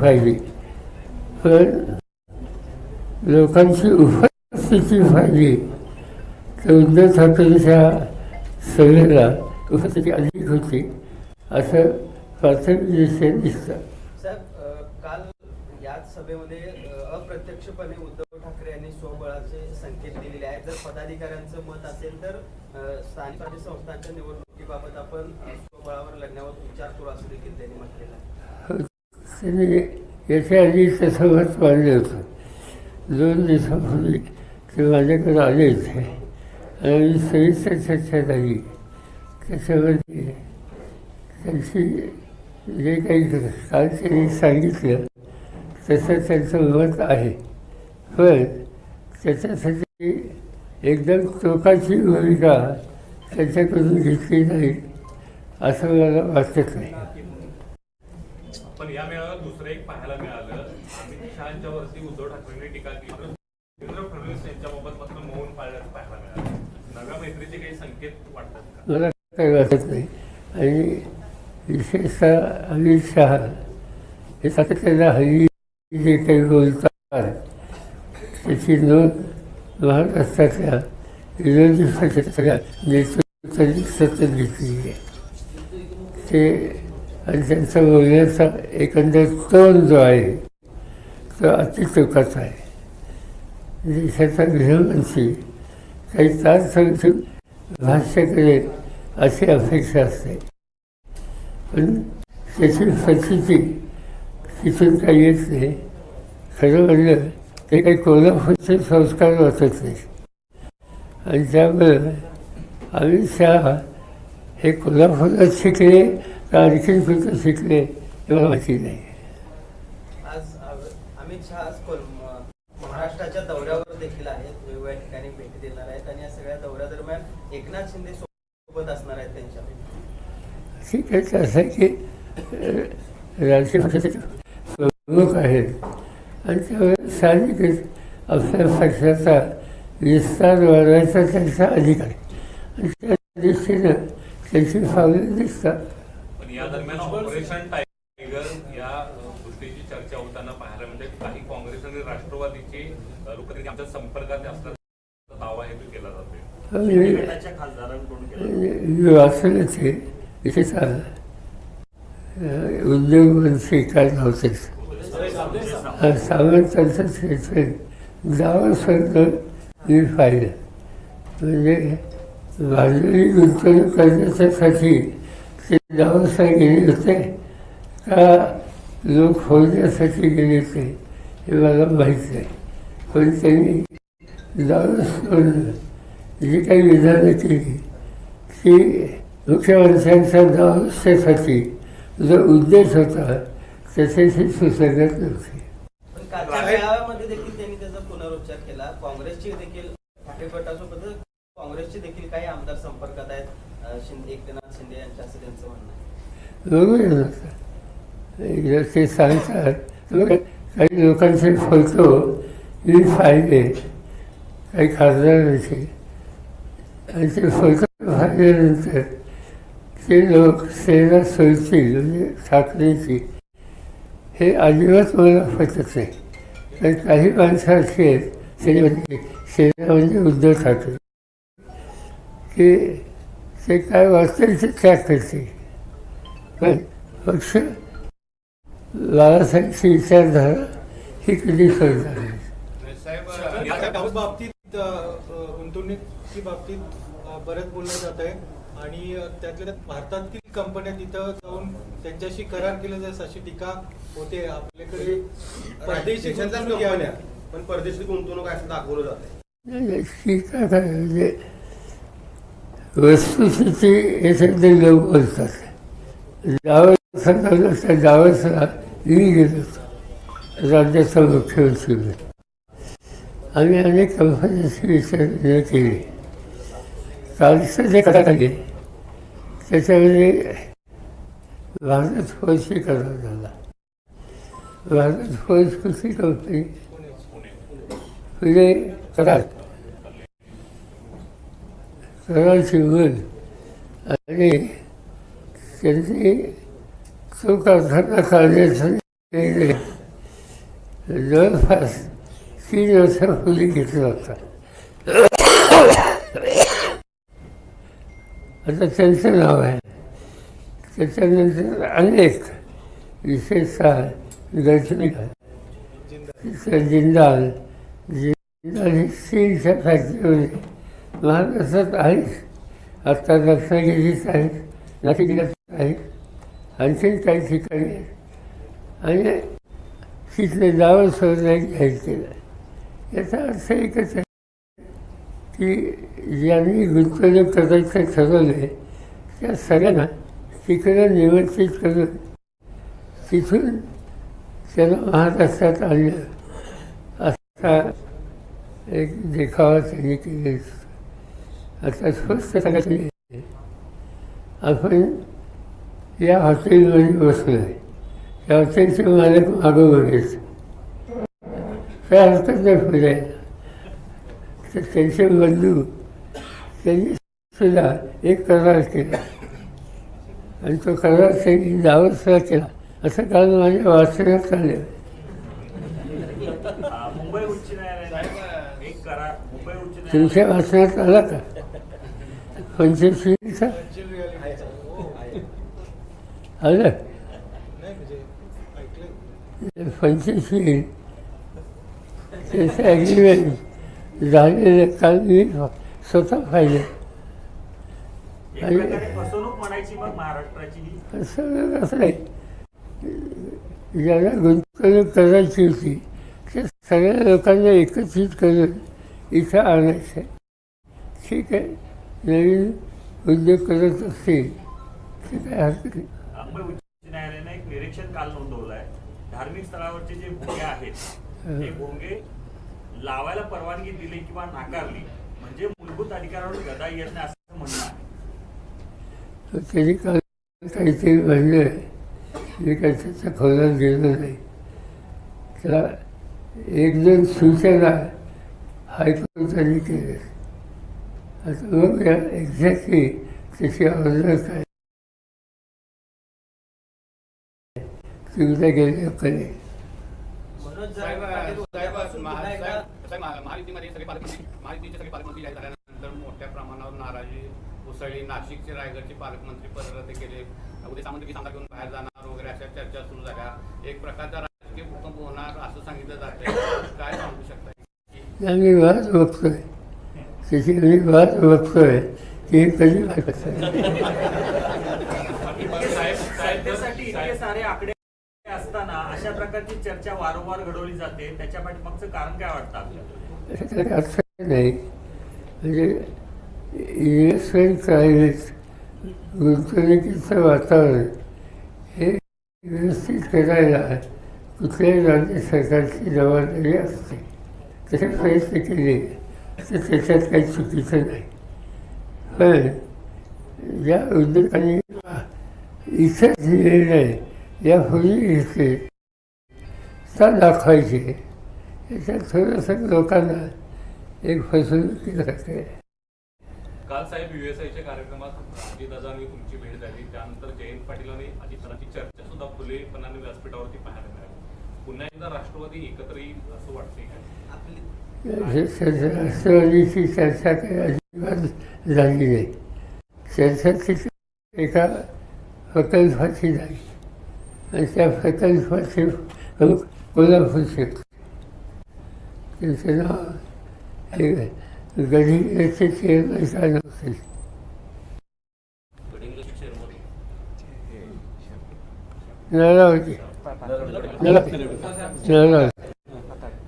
पाहिजे पण लोकांची उपस्थिती पाहिजे तर उद्धव ठाकरेच्या सभेला उपस्थिती अधिक होती असं प्राथमिक दृष्ट्या दिसतं. साहेब काल याच सभेमध्ये अप्रत्यक्षपणे उद्धव ठाकरे यांनी स्वबळाचे संकेत दिलेले आहेत. जर पदाधिकाऱ्यांचं मत असेल तर स्थानिक संस्थांच्या निवडणुकीबाबत आपण स्वबळावर लढण्यावर विचार करू असं देखील त्यांनी म्हटलेलं आहे. त्यांनी याच्या आधी तसं मत मांडलं होतं. दोन दिवसापूर्वी ते माझ्याकडे आले होते आणि सविस्तर चर्चा झाली. त्याच्यामध्ये त्यांची जे काही काल त्यांनी सांगितलं तसं त्यांचं मत आहे. पण त्याच्यासाठी एकदम टोकाची भूमिका त्यांच्याकडून घेतली जाईल असं मला वाटत नाही. पण या मेळाव्यात दुसरं एक पाहायला मिळालं. अमित शहाच्या वरती उद्धव ठाकरेंनी टीका केली. तर देवेंद्र फडणवीस यांच्याबाबत मात्र मौन पाळल्याचं पाहायला मिळालं. नव्या मैत्रीचे काही संकेत वाटतात मला काही वाटत नाही. आणि विशेषतः अमित शहा हे सातत्यानं हल्ली जे काही बोलतात त्याची नोंद महाराष्ट्रातल्या विरोधी पक्षाच्या सगळ्या नेतृत्वांनी सतत घेतली आहे. ते आणि त्यांचा बोलण्याचा एकंदर तण जो आहे तो अति चुकाचा आहे. म्हणजे देशाचा गृहमंत्री काही तास समजून भाष्य करेल अशी अपेक्षा असते. पण त्याची परिस्थिती तिथून काही येत नाही. खरं म्हणलं ते काही कोल्हापूरचे संस्कार वाचत नाही. आणि त्यामुळं अमित शहा हे कोल्हापुरात शिकले का आणखीन कुठं शिकले मला माहिती नाही. आज अमित शहा आज महाराष्ट्राच्या दौऱ्यावर देखील आहेत वेगवेगळ्या ठिकाणी भेटी देणार आहेत आणि या सगळ्या दौऱ्यादरम्यान एकनाथ शिंदे सोबत असणार आहेत त्यांच्या ठीक आहे तर असं आहे की अ, राजकीय पक्षाचे आहेत. आणि त्यामुळे साहजिकच आपल्या पक्षाचा विस्तार वाढवायचा त्यांचा अधिकार आणि त्या दृष्टीनं त्यांची पावलं दिसतात. या दरम्यान ऑपरेशन टायगर या गोष्टीची चर्चा होताना पाहायला म्हणजे काही काँग्रेस आणि राष्ट्रवादीचे अ, लोक त्यांनी आमच्या संपर्कात असल्याचा दावा हे केला जातोय. मी गटाच्या खासदारांकडून केला मी वाचलं ते विशेषतः उद्योगमंत्री काय नव्हतेच सावंतांचं स्टेटमेंट गावापर्यंत मी पाहिलं म्हणजे भाजली गुंतवणूक करण्याच्यासाठी ते गावासा गेले होते का लोक होण्यासाठी गेले होते हे मला माहीत नाही. पण त्यांनी गावं सोडलं जी काही विधानं केली की मुख्यमंत्र्यांच्या गावासाठी जो उद्देश होता त्याच्याशी सुसंगत नव्हती. पुनरुच्चार केला. काँग्रेसची देखील ठाकरे गटासोबत काँग्रेसचे देखील काही आमदार संपर्कात आहेत. शिंदे एकनाथ असं त्यांचं म्हणणं आहे. बरोबर आहे ना एकदा ते सांगतात तर बघा, काही लोकांचे फोटो मी फायदे काही खासदारांचे. आणि ते फोटो पाहिल्यानंतर ते लोक सेना सोडतील म्हणजे ठाकरेची हे अजिबात मला पटत नाही. कारण काही माणसं अशी आहेत ते म्हणजे सेना म्हणजे उद्धव ठाकरे. की ते काय वाचतील ते त्याग करतील पण पक्ष बाळासाहेबची विचारधारा ही कधी सोडणार नाही. बाबतीत अ, अ, गुंतवणुकी बाबतीत बरंच बोललं जात आहे. आणि त्यातल्या त्यात भारतातील कंपन्या तिथं जाऊन त्यांच्याशी करार केले जाईल अशी टीका होते. आपल्याकडे परदेशी. पण परदेशी गुंतवणूक असं दाखवलं जाते आहे काय म्हणजे वस्तुस्थिती याच्यातले लोक बोलतात. गावात सांगितलं त्या गावाचा मी गेलो होतो. राज्याचा मुख्यमंत्री म्हणून. आम्ही अनेक कंपन्यांची विचारणा केली. कालचं जे करार आले त्याच्यामध्ये भारत फौजची करार झाला. भारत फौज कुठली कंपनी पुढे करार सरळ शिवून आणि त्यांनी चूक कारखाना काढण्याचा जवळपास तीन वर्षापूर्वी घेतला होता आता त्यांचं नाव आहे. त्याच्यानंतर अनेक विशेषतः दर्शनिका जिंदाल. जिंदाल ही स्टीलच्या फॅक्टरीमध्ये महाराष्ट्रात आहेच. आत्ता रत्नागिरीत आहेत नाशिक जिल्ह्यात आहेत आणखीन काही ठिकाणी आहेत आणि तिथले दावं सोडण्यात जाहीर केलं याचा अर्थ एकच आहे की ज्यांनी गुंतवणूक करायचं ठरवले त्या सगळ्यांना तिकडं निमंत्रित करून तिथून त्याला महाराष्ट्रात आणलं. असा एक देखावा त्यांनी केलेला आता स्वस्त सांगायचं आपण या हॉटेलमध्ये बसलो आहे त्या हॉटेलचे मालक मागं बघायचं काय हरकत नाही फिरायला तर त्यांचे बंधू त्यांनी सुद्धा एक करार केला आणि तो करार त्यांनी दावरसुद्धा केला असं काल माझ्या वाचण्यात आलं तुमच्या वाचण्यात आला का? नाही म्हणजे ऐकलं पंचवीस त्याचं ॲग्रीमेंट झालेलं काल मी स्वतः प्रकारे फसवणूक असं आहे ज्याला गुंतवणूक करायची होती त्या सगळ्या लोकांना एकत्रित करून इथं आणायचं ठीक आहे नवीन उद्योग करत असतील ते काय हरकत नाही. मुंबई उच्च न्यायालयाने एक निरीक्षण काल नोंदवलं आहे धार्मिक स्थळावरचे जे भोंगे आहेत ते भोंगे लावायला परवानगी दिली किंवा नाकारली म्हणजे मूलभूत अधिकारावर गदा येत नाही असं म्हणणं आहे. तर त्यांनी काल काहीतरी म्हणलं मी काय त्याच्या खोलात गेलो नाही. त्याला एक दोन सूचना हायकोर्टाने केल्या आता एक्झॅक्टली त्याची ऑर्डर काय पालकमंत्री जाहीर झाल्यानंतर मोठ्या प्रमाणावर नाराजी उसळली नाशिकचे रायगडचे पालकमंत्री पद रद्द केले उद्या सामंत सामना घेऊन बाहेर जाणार वगैरे अशा चर्चा सुरू झाल्या एक प्रकारचा राजकीय भूकंप होणार असं सांगितलं जातंय काय सांगू शकता त्याची आम्ही वाद बघतोय की कधी वाटत असताना अशा प्रकारची चर्चा वारंवार घडवली जाते. त्याच्या पाठीमागचं कारण काय वाटतं आपल्याला? अर्थ नाही. म्हणजे इन्व्हेस्टमेंट प्रायव्हेट गुंतवणुकीचं वातावरण हे व्यवस्थित करायला कुठल्याही राज्य सरकारची जबाबदारी असते. तसे प्रयत्न केले. तर त्याच्यात काही चुकीचं नाही. पण ज्या उद्योगांनी आहे निर्णय यापूर्वी घेतले त्या दाखवायचे. याच्यात थोडंसं लोकांना एक फसवणुकी आहे काल साहेब युएसआयच्या कार्यक्रमात अजितदादांनी तुमची भेट झाली. त्यानंतर जयंत पाटील आणि अजितदादांची चर्चा सुद्धा खुलेपणाने व्यासपीठावरती पाहायला मिळाली. पुन्हा एकदा राष्ट्रवादी एकत्र येईल असं वाटते का? राष्ट्रवादीची चर्चा काही अजिबात झाली नाही. चर्चा तिथे एका प्रकल्पाची झाली. आणि त्या प्रकल्पाचे कोल्हापूर कोल्हापूरचे त्यांचं नाव हे गडिंग्लजचे चेअरमन काय नव्हते. नरावती नरावती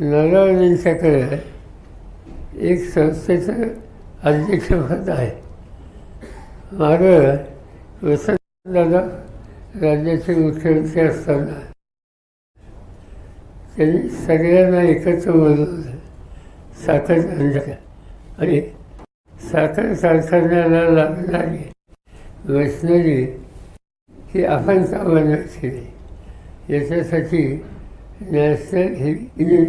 नरावतींच्याकडे एक संस्थेचं अध्यक्षपद आहे. मागं वसंतदादा राज्याचे मुख्यमंत्री असताना त्यांनी सगळ्यांना एकत्र बोलवलं साखर आणि साखर कारखान्याला लागणारी मशिनरी ही आपण सामान्य केली. याच्यासाठी नॅशनल हेवी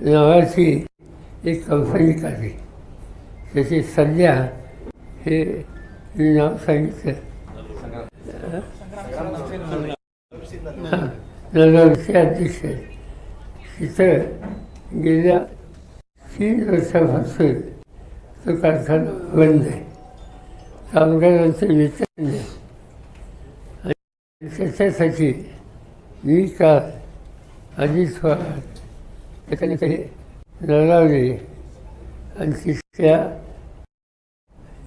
नावाची एक कंपनी काढली त्याची सध्या हे नाव सांगितलं. हां नगरचे अध्यक्ष. तिथं गेल्या तीन वर्षापासून तो कारखाना बंद आहे. कामगारांचे वेतन नाही त्याच्यासाठी मी काल अजित पवार त्याच्याकडे लढावले आणि तिथल्या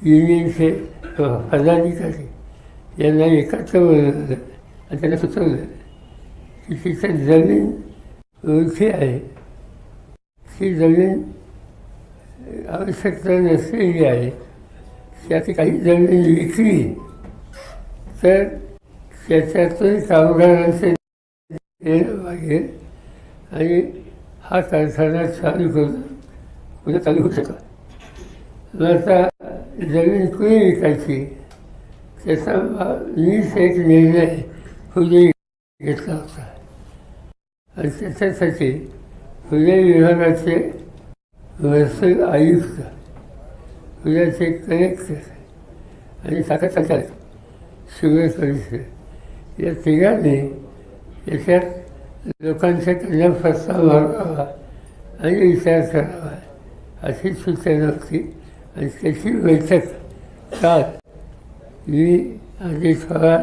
युनियनचे पदाधिकारी यांना एकत्र बोलवलं आणि त्यांना सुचवलं की तिथं जमीन ओळखी आहे. ती जमीन आवश्यकता नसलेली आहे. त्याची काही जमीन विकली तर त्याच्यातून कामगारांचे देणं पाहिजे आणि हा कारखाना चालू करून उद्या चालू होऊ शकला. आता जमीन कुणी विकायची? त्याचा मा- मीच एक निर्णय फुले घेतला होता. आणि त्याच्यासाठी फुले विभागाचे महसूल आयुक्त फुलाचे कलेक्टर आणि साखर संचालक शुगर या तिघांनी याच्यात लोकांच्या कल्याण प्रस्ताव मागवावा आणि विचार करावा अशी सूचना होती आणि त्याची बैठक काल मी अजित पवार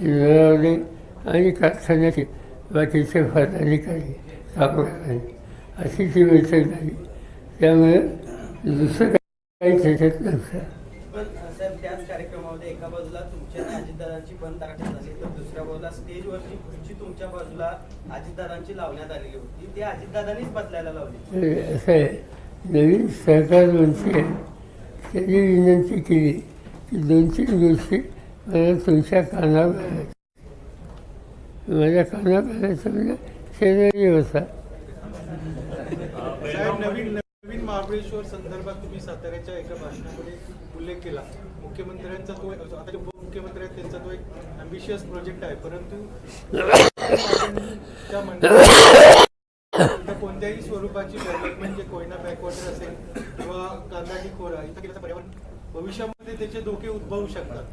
हे आणि कारखान्याचे बाकीचे पदाधिकारी कामगारांनी अशी ती बैठक झाली त्यामुळे दुसरं काही त्याच्यात नव्हतं पण साहेब त्याच कार्यक्रमामध्ये एका बाजूला तुमच्या अजितदारांची पण बंद झाली. दुसऱ्या बाजूला स्टेजवरची खुर्ची तुमच्या बाजूला अजितदादांची लावण्यात आलेली होती. ती अजितदादांनीच बदलायला लावली. असं आहे नवीन सरकार मंत्री आहे त्यांनी विनंती केली की दोन तीन गोष्टी मला तुमच्या कानावर घालायच्या माझ्या कानावर घालायचं म्हणजे शेजारी साहेब नवीन नवीन महाबळेश्वर संदर्भात तुम्ही साताऱ्याच्या एका भाषणामध्ये उल्लेख केला. मुख्यमंत्र्यांचा तो आता जे उपमुख्यमंत्री आहेत त्यांचा तो एक अम्बिशियस प्रोजेक्ट आहे. परंतु त्या मंडळात त्या कोणत्याही स्वरूपाची डेव्हलपमेंट जे कोयना बॅकवॉटर असेल किंवा कांदाटी खोरा इथं तर पर्यावरण भविष्यामध्ये त्याचे धोके उद्भवू शकतात.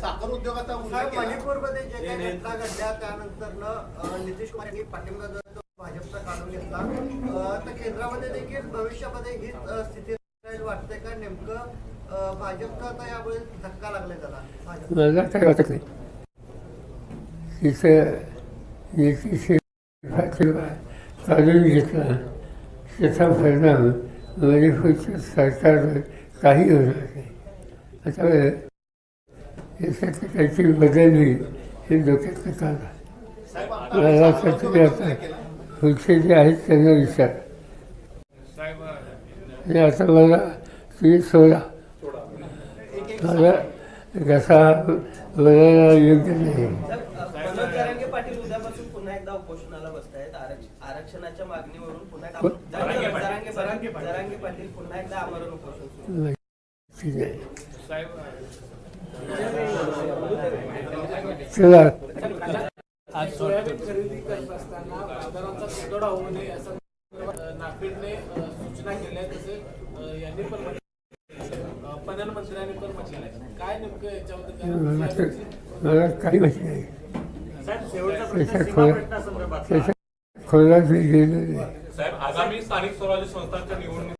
साखर उद्योगाचा मणिपूरमध्ये जे काही घटना घडल्या त्यानंतर नितीश कुमार यांनी पाठिंबा भाजपचा काढून घेतला. तर केंद्रामध्ये देखील भविष्यामध्ये अं, स्थिती वाटते का? नेमकं भाजपचा आता धक्का लागलाय त्याला. काही वाटत नाही. काढून घेतला. त्याचा परिणाम मणिपूरच्या सरकारवर काही होणार नाही. त्याच्यामुळे याच्यात काहीतरी बदल होईल हे डोक्यातलं काम आहे मला असं आता पुढचे जे आहेत त्यांना विचार. आता मला तुम्ही सोडा. मला कसा बोलायला योग्य नाही. चला. आज सोयाबीन खरेदी करत असताना बाजारांचा तुटवडा होऊ नये असं नाफेडने सूचना केल्या तसे यांनी पण म्हटलं अ, पणन मंत्र्यांनी पण म्हटलेलं आहे. काय नेमकं याच्याबद्दल मला मला काही माहिती नाही. साहेब आगामी स्थानिक स्वराज्य संस्थांच्या निवडणुकीत